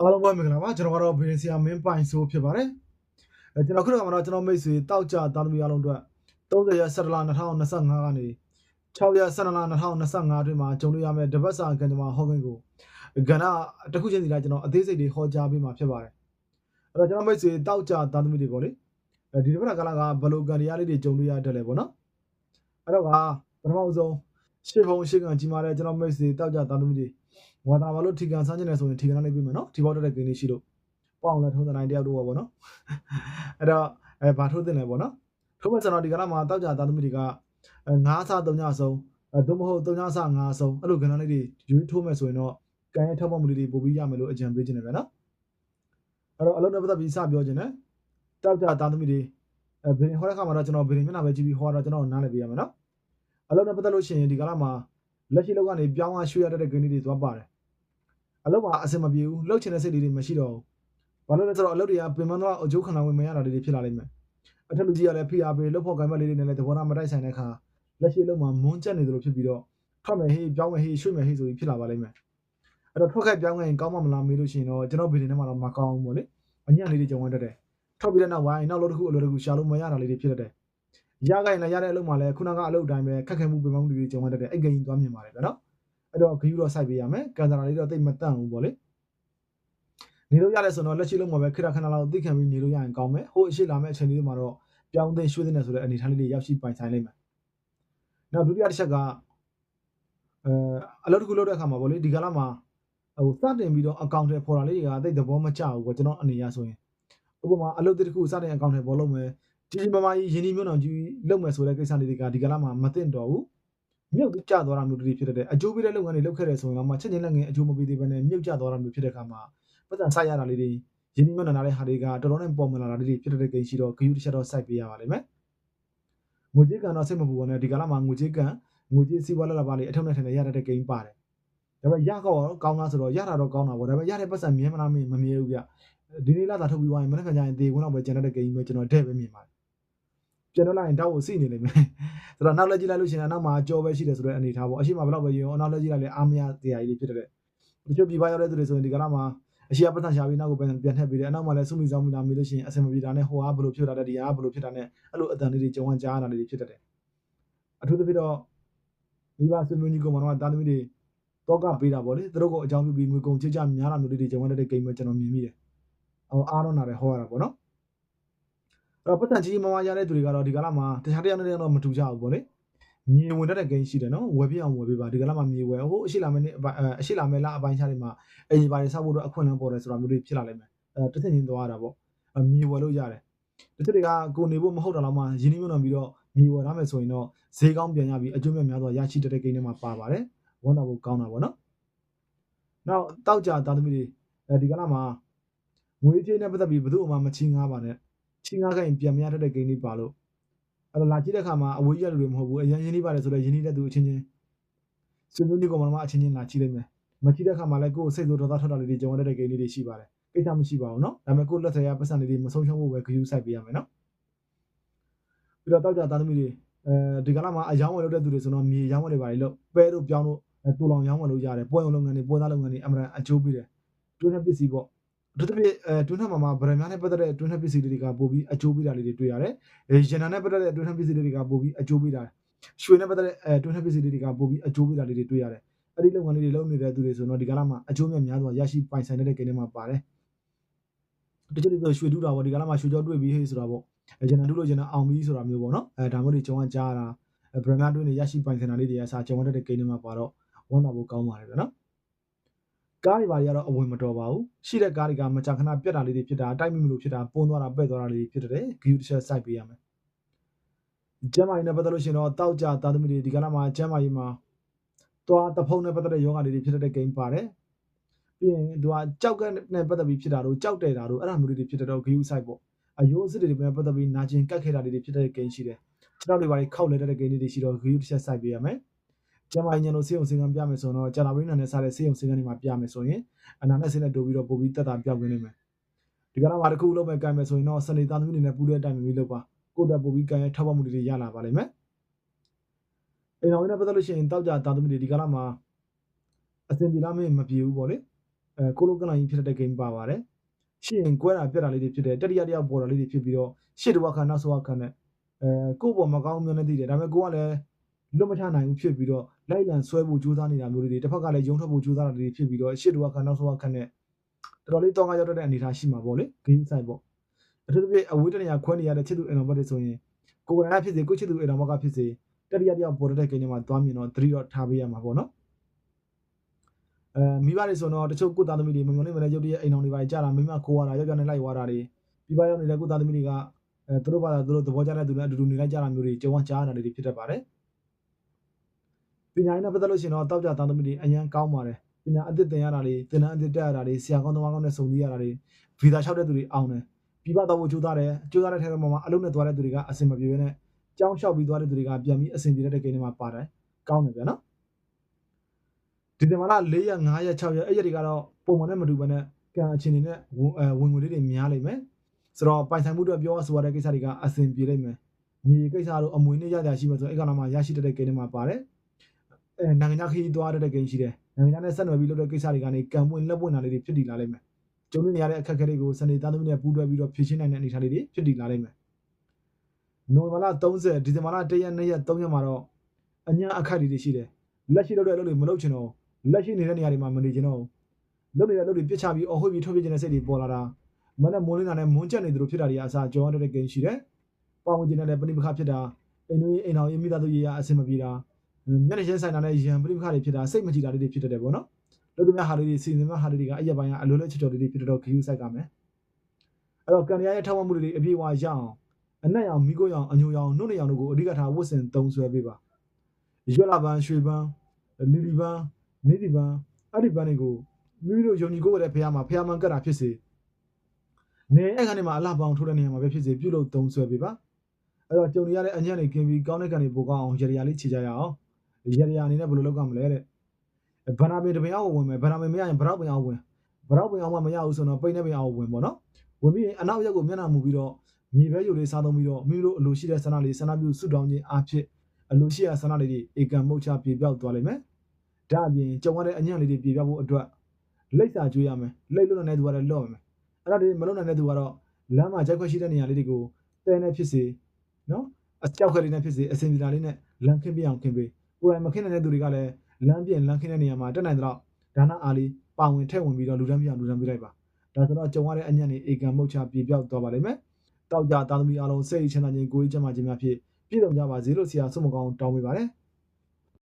အားလုံးပဲမင်္ဂလာပါကျွန်တော်ကတော့ဘီရင်ဆီယာမင်းပိုင်ဆိုဖြစ်ပါတယ်အဲကျွန်တော်ခုနကမှတော့ကျွန်တော်မိတ်ဆွေတောက်ကြသားသမီးအားလုံးအတွက်30ရက်17လ2025ကနေ6ရက်12လ2025အတွင်းမှာဂျုံလို့ရမယ့်တပတ်စာကန်ကြမှာဟော့ကင်းကိုကဏ္ဍတစ်ခုချင်းစီတိုင်းကျွန်တော်အသေးစိတ်တွေဟောကြားပေးမှာဖြစ်ပါတယ်အဲ့တော့ကျွန်တော်မိတ်ဆွေတောက်ကြသားသမီးတွေပေါ့လေအဲဒီတစ်ပတ်ကလာကဘလိုကန်တရားလေးတွေဂျုံလို့ရတယ်လေပေါ့နော်အဲ့တော့ကပထမဆုံး ရှေ့ဖုံရှေ့ကန်ကြီးမာတဲ့ကျွန်တော်မိတ်ဆွေတောက်ကြသားသမီးတွေဝါသနာဘာလို့ထီကန်ဆန်းကျင်နေဆိုရင်ထီကန်လိုက်ပြီးမယ်နော်ဒီဘောက်တက်တဲ့ဂိမ်းလေးရှိလို့ပေါအောင်လဲထုံးတဲ့နိုင်တယောက်တော့ပေါ့နော်အဲ့တော့အဲဘာထိုးတင်လဲပေါ့နော်ထိုးမဲ့ကျွန်တော်ဒီကလာမှာတောက်ကြသားသမီးတွေကငါးစားသုံးညဆုံးအဲသို့မဟုတ်သုံးညစားငါးဆုံးအဲ့လိုကဏ္ဍလေးတွေယူထိုးမဲ့ဆိုရင်တော့ကံရဲ့ထောက်ပံ့မှုလေးတွေပို့ပြီးရမယ်လို့အကြံပေးခြင်းတယ်ဗျာနော်အဲ့တော့အလုံးနဲ့ပတ်သက်ပြီးစပြောခြင်းတယ်တောက်ကြသားသမီးတွေအဲဘယ်ဟောတဲ့ခါမှာတော့ကျွန်တော်ဘယ်မျက်နှာပဲကြည့်ပြီးဟောတော့ကျွန်တော်နားလည်ပေးရမယ်နော် အလုံးနဲ့ပတ်သက်လို့ရှိရင်ဒီကလာမှာလက်ရှိလောက်ကနေပြောင်းအားရွှေ့ရတဲ့ဂိမ်းလေးတွေသွားပါတယ်အလုပ်မှာအဆင်မပြေဘူးလှုပ်ချင်တဲ့စိတ်လေးတွေမရှိတော့ဘူးဘာလို့လဲဆိုတော့အလုပ်တွေကပင်မတော့အကျိုးခံနိုင်ဝင်မရတာတွေဖြစ်လာလိမ့်မယ်အထက်လူကြီးကလည်းဖိအားပေးလှုပ်ဖို့ကံမလေးတွေနဲ့လည်းသဘောထားမတိုက်ဆိုင်တဲ့အခါလက်ရှိအလုပ်မှာမွန်းကျက်နေသလိုဖြစ်ပြီးတော့ထွက်မယ်ဟေးပြောင်းမယ်ဟေးရွှေ့မယ်ဟေးဆိုပြီးဖြစ်လာပါလိမ့်မယ်အဲ့တော့ထွက်ခဲ့ပြောင်းခဲ့ရင်ကောင်းမှမလားမေးလို့ရှိရင်တော့ကျွန်တော်ဗီဒီယိုထဲမှာတော့မကောင်းဘူးပေါ့လေအညံ့လေးတွေကြုံရတတ်တယ်ထွက်ပြီးတဲ့နောက်ဝိုင်းနောက်လို့တစ်ခုအလုပ်တစ်ခုရှာလို့မရတာလေးတွေဖြစ်တတ်တယ် ရခိုင်လည်းရတဲ့အလုပ်မှာလည်းခုနကအလုပ်တိုင်းပဲခက်ခဲမှုပင်ပန်းမှုတွေကြုံရတတ်တယ်အဲ့ဂိမ်းသွားမြင်ပါတယ်ဗျာနော်အဲ့တော့ဂယူတော့စိုက်ပေးရမယ်ကန်တာလေးတော့တိတ်မတန့်ဘူးပေါ့လေနေလို့ရတယ်ဆိုတော့လက်ရှိလုံးမှာပဲခရခဏလောက်သိခံပြီးနေလို့ရရင်ကောင်းမယ်ဟိုအရှိလာမယ့်အချိန်လေးမှာတော့ပြောင်းသိရွှေ့သိနေဆိုတဲ့အနေထားလေးတွေရောက်ရှိပိုင်ဆိုင်လိမ့်မယ်နောက်ဒုတိယတစ်ချက်ကအဲအလုပ်တစ်ခုလုပ်တဲ့အခါမှာပေါ့လေဒီကလာမှာဟိုစတင်ပြီးတော့အကောင့်တွေပေါ်တာလေးတွေကတိတ်သဘောမကျဘူးပေါ့ကျွန်တော်အနေရဆိုရင်ဥပမာအလုပ်တစ်ခုစတင်အကောင့်တွေပေါ်လုပ်မယ် ကြီးကြီးမားမားကြီးရင်းနှီးမြှုပ်နှံကြီးလုပ်မယ်ဆိုတဲ့ကိစ္စလေးတွေကဒီကလာမှာမသိမ့်တော့ဘူးမြုပ်ကျသွားတာမျိုးတွေဖြစ်တဲ့အကျိုးပေးတဲ့လုပ်ငန်းတွေလုပ်ခဲ့တယ်ဆိုရင်တော့မှချက်ချင်းလက်ငယ်အကျိုးမပေးသေးဘဲနဲ့မြုပ်ကျသွားတာမျိုးဖြစ်တဲ့အခါမှာပတ်စံဆိုင်ရတာလေးတွေရင်းနှီးမြှုပ်နှံတဲ့ဟာတွေကတော်တော်နဲ့ပေါ်မလာတာလေးတွေဖြစ်တဲ့ကိန်းရှိတော့ဂယူတစ်ချက်တော့စိုက်ပေးရပါလိမ့်မယ်ငွေကြေးကန်တော့စိတ်မပူပါနဲ့ဒီကလာမှာငွေကြေးကန်ငွေကြေးစီးပွားလက်လာပါလေးအထောက်နဲ့ထင်ရရတဲ့ကိန်းပါတယ်ဒါပေမဲ့ရကောကောင်းလားဆိုတော့ရတာတော့ကောင်းတာပေါ့ဒါပေမဲ့ရတဲ့ပတ်စံမြင်မလားမမြင်ဘူးဗျဒီနေ့လာတာထုတ်ပြီးသွားရင်မနေ့ကကြရင်တေခွန်းတော့ပဲကျန်တဲ့ကိန်းပဲကျွန်တော်တဲ့ပဲမြင်ပါတယ် ကျွန်တော်လိုက်ရင်တောက်ကိုစိနေလိမ့်မယ်ဆိုတော့နောက်လက်ကြည့်လိုက်လို့ရှိရင်နောက်မှာကြောပဲရှိတယ်ဆိုတဲ့အနေထားပေါ့အရှိမဘလောက်ပဲရောနောက်လက်ကြည့်လိုက်လေအားမရတရားကြီးတွေဖြစ်တဲ့တချို့ပြပရောက်တဲ့သူတွေဆိုရင်ဒီကလာမှာအရှိအပတ်ထန်ရှာပြီးနောက်ကိုပြန်ပြန်ထည့်ပေးတယ်အနောက်မှာလည်းစုမိဆောင်မိလာမိလို့ရှိရင်အဆင်မပြေတာနဲ့ဟိုအားဘလို့ဖြစ်တာတဲ့ဒီအားဘလို့ဖြစ်တာနဲ့အဲ့လိုအတန်လေးတွေကြုံဝမ်းကြားတာလေးတွေဖြစ်တတ်တယ်အထူးသဖြင့်တော့မိဘဆွေမျိုးကြီးကောင်မတော်တာသမီတွေတော့ကပေးတာပေါ့လေသူတို့ကအကြောင်းပြုပြီးငွေကုန်ချေချများလာမျိုးလေးတွေကြုံဝမ်းတဲ့ဂိမ်းပဲကျွန်တော်မြင်မိတယ်အော်အားတော့နာတယ်ဟောရတာပေါ့နော်အဲ့ တော့ပတ်သက်ကြီးမမရတဲ့သူတွေကတော့ဒီကလာမှာတခြားတရားနဲ့တော့မတူကြဘူးပေါ့လေမြေဝင်တဲ့ဂိမ်းရှိတယ်နော်ဝယ်ပြအောင်ဝယ်ပေးပါဒီကလာမှာမြေဝယ်ဟိုအရှိလာမယ့်နေ့အရှိလာမယ့်လအပိုင်းခြားတွေမှာအရင်ပါတယ်ဆောက်ဖို့တော့အခွင့်အလမ်းပေါ်တယ်ဆိုတာမျိုးတွေဖြစ်လာလိမ့်မယ်အဲတစ်ထည့်ချင်းသွားတာပေါ့မြေဝယ်လို့ရတယ်တချို့တွေကကိုနေဖို့မဟုတ်တာတော့မှရင်းနှီးမြှုပ်နှံပြီးတော့မြေဝယ်ရမယ်ဆိုရင်တော့ဈေးကောင်းပြန်ရပြီးအကျိုးများများစွာရရှိတဲ့ဂိမ်းတွေမှာပါပါတယ်ဝန်တာဖို့ကောင်းတာပေါ့နော်နောက်တောက်ကြသားသမီးတွေအဲဒီကလာမှာငွေကြေးနဲ့ပတ်သက်ပြီးဘယ်သူမှမချင်းငားပါနဲ့ ချင်းငားခိုင်းပြန်မရတဲ့ဂိမ်းတွေပါလို့အဲ့တော့လာကြည့်တဲ့ခါမှာအဝေးရလူတွေမဟုတ်ဘူးအရင်ရင်းနှီးပါတယ်ဆိုတော့ရင်းနှီးတဲ့သူအချင်းချင်းဆွေမျိုးညီကောင်မတော်အချင်းချင်းလာကြည့်လိုက်မယ်မကြည့်တဲ့ခါမှာလည်းကိုယ်စိတ်ဆိုးဒေါသထွက်တာလေးတွေကြုံရတဲ့ဂိမ်းလေးတွေရှိပါတယ်ကိစ္စမရှိပါဘူးเนาะဒါပေမဲ့ကိုယ်လက်ထရပတ်စံလေးတွေမဆုံးရှုံးဖို့ပဲဂရုစိုက်ပေးရမယ်เนาะပြီးတော့တောက်ကြသားသမီးတွေအဲဒီကလာမှာအယောင်းဝယ်လုပ်တဲ့သူတွေဆိုတော့မြေရောင်းဝယ်တွေပါလေလို့ပဲတို့ပြောင်းတို့တူလောင်ရောင်းဝယ်လို့ရတယ်ပွဲုံလုပ်ငန်းတွေပွဲသားလုပ်ငန်းတွေအမှန်အကျိုးပေးတယ်တွင်းနဲ့ပစ္စည်းပေါ့ အထူးသဖြင့်အဲတွင်းထက်မှာမှာဗရန်များနဲ့ပတ်သက်တဲ့တွင်းထက်ပစ္စည်းတွေကပို့ပြီးအကျိုးပေးတာလေးတွေတွေ့ရတယ်။အဲရန်နာနဲ့ပတ်သက်တဲ့တွင်းထက်ပစ္စည်းတွေကပို့ပြီးအကျိုးပေးတာ။ရွှေနဲ့ပတ်သက်တဲ့အဲတွင်းထက်ပစ္စည်းတွေကပို့ပြီးအကျိုးပေးတာလေးတွေတွေ့ရတယ်။အဲ့ဒီလုပ်ငန်းလေးတွေလုပ်နေတဲ့သူတွေဆိုတော့ဒီကလာမှာအကျိုးမြတ်များစွာရရှိပိုင်ဆိုင်တဲ့ကိန်းတွေမှာပါတယ်။တချို့တွေဆိုရွှေတူးတာပေါ့ဒီကလာမှာရွှေကြောတွေ့ပြီးဟေးဆိုတာပေါ့။အဲရန်နာတူးလို့ရန်နာအောင်ပြီးဆိုတာမျိုးပေါ့နော်။အဲဒါမျိုးတွေကြုံရကြားတာဗရန်များတွင်းတွေရရှိပိုင်ဆိုင်တာလေးတွေအစားကြုံရတဲ့ကိန်းတွေမှာပါတော့ဝန်တာဖို့ကောင်းပါတယ်ဗျာနော်။ ကားတွေဘာတွေကတော့အဝင်မတော်ပါဘူးရှိတဲ့ကားတွေကမကြာခဏပြတ်တာလေးတွေဖြစ်တာတိုက်မိမလို့ဖြစ်တာပုံသွားတာပဲ့သွားတာလေးတွေဖြစ်တယ်ဂီယူတစ်ချက်စိုက်ပေးရမယ်ကျမ်းမာရေးနဲ့ပတ်သက်လို့ရှိရင်တော့တောက်ကြသားသမီးတွေဒီကနေ့မှာကျမ်းမာရေးမှာသွားတဖုံနဲ့ပတ်သက်တဲ့ယောဂလေးတွေဖြစ်တဲ့ဂိမ်းပါတယ်ပြီးရင်သူကကြောက်ကနဲ့ပတ်သက်ပြီးဖြစ်တာတို့ကြောက်တယ်တာတို့အဲ့ဒါမျိုးတွေဖြစ်တဲ့တော့ဂီယူစိုက်ပေါ့အယိုးအစ်တွေနဲ့ပတ်သက်ပြီးနာကျင်ကတ်ခဲ့တာတွေဖြစ်တဲ့ဂိမ်းရှိတယ်ခြေထောက်တွေဘာတွေခောက်လဲတဲ့ဂိမ်းတွေရှိတော့ဂီယူတစ်ချက်စိုက်ပေးရမယ် ကျမညံလို့စေုံစင်ကံပြမယ်ဆိုတော့ကြာလာပရင်းနာနဲ့စားတဲ့စေုံစင်ကံတွေမှာပြမယ်ဆိုရင်အနာနဲ့ဆင်းနဲ့တိုးပြီးတော့ပို့ပြီးတက်တာပြောက်နေမယ်ဒီကနေ့မှာတစ်ခုလုံးပဲကံမယ်ဆိုရင်တော့စနေသားသမီးတွေနဲ့ပူတဲ့အတိုင်းမျိုးလုပ်ပါကိုတက်ပို့ပြီးကံရဲ့ထောက်ပံ့မှုတွေရလာပါလိမ့်မယ်အိမ်တော်နဲ့ပတ်သက်လို့ရှိရင်တောက်ကြသားသမီးတွေဒီကနေ့မှာအစင်ပြေလားမင်းမပြေဘူးပေါ့လေအဲကိုလိုကလိုင်းဖြစ်တဲ့ game ပါပါတယ်ရှေ့ရင်ကွဲတာပြက်တာလေးတွေဖြစ်တယ်တတိယတယောက်ပေါ်တာလေးတွေဖြစ်ပြီးတော့ရှေ့တစ်ဝက်ခါနောက်ဆုံးဝက်ခါနဲ့အဲကိုယ့်ပေါ်မကောင်းမျိုးနဲ့တည်တယ်ဒါပေမဲ့ကိုကလည်းလွတ်မထနိုင်ဘူးဖြစ်ပြီးတော့ လိုက်လံဆွဲဖို့ကြိုးစားနေတာမျိုးတွေတစ်ဖက်ကလည်းယုံထွက်ဖို့ကြိုးစားတာတွေဖြစ်ပြီးတော့ရှေ့တစ်ဝက်ခါနောက်ဆုံးဝက်ခါနဲ့တော်တော်လေးတောင်းကားရောက်တဲ့အနေအထားရှိမှာပေါ့လေ game side ပေါ့အထူးသဖြင့်အဝေးတနေရာခွဲနေရတဲ့ချစ်သူအင်တော်ဘတ်တွေဆိုရင်ကိုယ်ကလည်းဖြစ်စေကိုချစ်သူအင်တော်ဘတ်ကဖြစ်စေတတိယတယောက်ပေါ်တဲ့ game တွေမှာသွားမြင်တော့သတိတော့ထားပေးရမှာပေါ့နော်အဲမိဘတွေဆိုတော့တချို့ကိုသားသမီးတွေမမျောနေမနေရုပ်တရက်အိမ်အောင်တွေပါကြတာမိမခိုးရတာယောက်ျားနဲ့လိုက်သွားတာတွေပြီးပါရောက်နေတဲ့ကိုသားသမီးတွေကအဲသူတို့ဘာသာသူတို့သဘောကျတဲ့သူနဲ့အတူတူနေလိုက်ကြတာမျိုးတွေကြုံဝကြားရတာတွေဖြစ်တတ်ပါတယ် ပညာရေးနဲ့ပတ်သက်လို့ရှိရင်တော့တောက်ကြသားသမီးတွေအရန်ကောင်းပါတယ်ပညာအသစ်သင်ရတာတွေသင်တန်းအသစ်တက်ရတာတွေဆရာကောင်းသမားကောင်းနဲ့စုံစည်းရတာတွေဗီဇာလျှောက်တဲ့သူတွေအောင်တယ်ပြီးပါတော့ဖို့ကြိုးစားတယ်ကြိုးစားတဲ့ထဲမှာအလုံးနဲ့သွားတဲ့သူတွေကအဆင်မပြေဘဲနဲ့ကြောင်းလျှောက်ပြီးသွားတဲ့သူတွေကပြန်ပြီးအဆင်ပြေတဲ့ကိန်းတွေမှာပါတယ်ကောင်းတယ်ဗျာနော်ဒီဇင်ဘာလ4ရက်5ရက်6ရက်အဲ့ရက်တွေကတော့ပုံမှန်နဲ့မတူဘဲနဲ့ကံအခြေအနေနဲ့ဝင်အဲဝင်ငွေလေးတွေများလိမ့်မယ်ဆိုတော့ပိုင်ဆိုင်မှုအတွက်ပြောဆိုရတဲ့ကိစ္စတွေကအဆင်ပြေလိမ့်မယ်မြေကိစ္စတို့အမွေနဲ့ရကြရှိမယ်ဆိုအဲ့ကောင်မှာရရှိတဲ့ကိန်းတွေမှာပါတယ်အဲ နိုင်ငံခြားခရီးသွားတဲ့ကိန်းရှိတယ်နိုင်ငံခြားနဲ့ဆက်နွယ်ပြီးလုပ်တဲ့ကိစ္စတွေကနေကံပွင့်လက်ပွင့်တာလေးတွေဖြစ်တည်လာလိမ့်မယ်ကျုံနေရတဲ့အခက်အခဲတွေကိုစနေသားသမီးနဲ့ပူးတွဲပြီးတော့ဖြေရှင်းနိုင်တဲ့အနေအထားလေးတွေဖြစ်တည်လာလိမ့်မယ်နိုဝင်ဘာလ30ဒီဇင်ဘာလ1ရက်2ရက်3ရက်မှာတော့အညာအခက်တွေရှိတယ်လက်ရှိလုပ်တဲ့အလုပ်တွေမလုပ်ချင်တော့လက်ရှိနေတဲ့နေရာတွေမှာမနေချင်တော့ဘူးလုပ်နေတဲ့လုပ်တွေပြစ်ချပြီးအော်ဟွေ့ပြီးထုတ်ပြချင်တဲ့စိတ်တွေပေါ်လာတာမနဲ့မိုးလင်းတာနဲ့မွန်းချက်နေသလိုဖြစ်တာတွေအစားကြောရတဲ့ကိန်းရှိတယ်။ပေါဝင်ကျင်တဲ့လည်းပဏိပခဖြစ်တာအိမ်တို့အိမ်တော်ရေးမိသားစုရေးရအဆင်မပြေတာ မျက်နှာချင်းဆိုင်တာနဲ့ရံပဏိပခတွေဖြစ်တာစိတ်မကြည်တာလေးတွေဖြစ်တတ်တယ်ပေါ့နော်။လုပ်သမျှဟာလေးတွေစီစဉ်သမျှဟာလေးတွေကအရက်ပိုင်းကအလိုလိုချော်ချော်လေးတွေဖြစ်တော့ဂယူးဆိုင်ကမယ်။အဲ့တော့ကန်ရရဲ့ထောက်မှမှုတွေအပြည့်အဝရအောင်အနက်ရောင်မိကိုရောင်အညိုရောင်နှုတ်နေရောင်တို့ကိုအဓိကထားဝတ်ဆင်သုံးဆွဲပေးပါ။ရွက်လာပန်းရွှေပန်းလီလီပန်းနေဒီပန်းအဲ့ဒီပန်းတွေကိုမိမိတို့ယုံကြည်ကိုယ်ရတဲ့ဖះမှာဖះမှန်ကတ်တာဖြစ်စေနေအဲ့ခါနေမှာအလှပောင်ထိုးတဲ့နေရာမှာပဲဖြစ်စေပြုလုပ်သုံးဆွဲပေးပါအဲ့တော့ကြုံရတဲ့အညံ့နေခင်ပြီးကောင်းတဲ့ကံတွေပိုကောင်းအောင်ရရလေးခြေကြရအောင် ရရအနေနဲ့ဘယ်လိုလုပ်ကြမလဲတဲ့ဗနာပင်တပင်အောင်ဝင်မယ်ဗနာပင်မရရင်ဗရောက်ပင်အောင်ဝင်ဗရောက်ပင်အောင်မှမရဘူးဆိုတော့ပိန်းတဲ့ပင်အောင်ဝင်ပေါ့နော်ဝင်ပြီးရင်အနောက်ရက်ကိုမျက်နှာမူပြီးတော့မြေပဲယူလေးစားသုံးပြီးတော့မိမိတို့အလိုရှိတဲ့ဆန္ဒလေးဆန္ဒပြုဆုတောင်းခြင်းအဖြစ်အလိုရှိတဲ့ဆန္ဒလေးတွေဧကံမုတ်ချပြေပြောက်သွားလိမ့်မယ်ဒါအပြင်ကြုံရတဲ့အညံ့လေးတွေပြေပြောက်ဖို့အတွက်လိပ်စာကျွေးရမယ်လိပ်လို့နိုင်တဲ့သူကလည်းလော့မယ်အဲ့ဒါတွေမလုံနိုင်တဲ့သူကတော့လမ်းမှာကြိုက်ခွက်ရှိတဲ့နေရာလေးတွေကိုတဲနဲ့ဖြစ်စေနော်အကြောက်ခွက်လေးနဲ့ဖြစ်စေအစင်ပြတာလေးနဲ့လမ်းခင်းပြအောင်ခင်းပေး ကိုယ်တိုင်မခင်းနိုင်တဲ့သူတွေကလည်းလမ်းပြင်လမ်းခင်းတဲ့နေရာမှာတက်နိုင်တော့ဒါနအားလေးပါဝင်ထည့်ဝင်ပြီးတော့လူတန်းပြအောင်လူတန်းပြလိုက်ပါဒါဆိုတော့ကြုံရတဲ့အညံ့တွေဧကံမုတ်ချပြေပြောက်သွားပါလိမ့်မယ်တောက်ကြသားသမီးအားလုံးစိတ်ချမ်းသာခြင်းကိုယ်ရေးချမ်းသာခြင်းများဖြင့်ပြည့်စုံကြပါစေလို့ဆရာဆုမကောင်းတောင်းပေးပါတယ်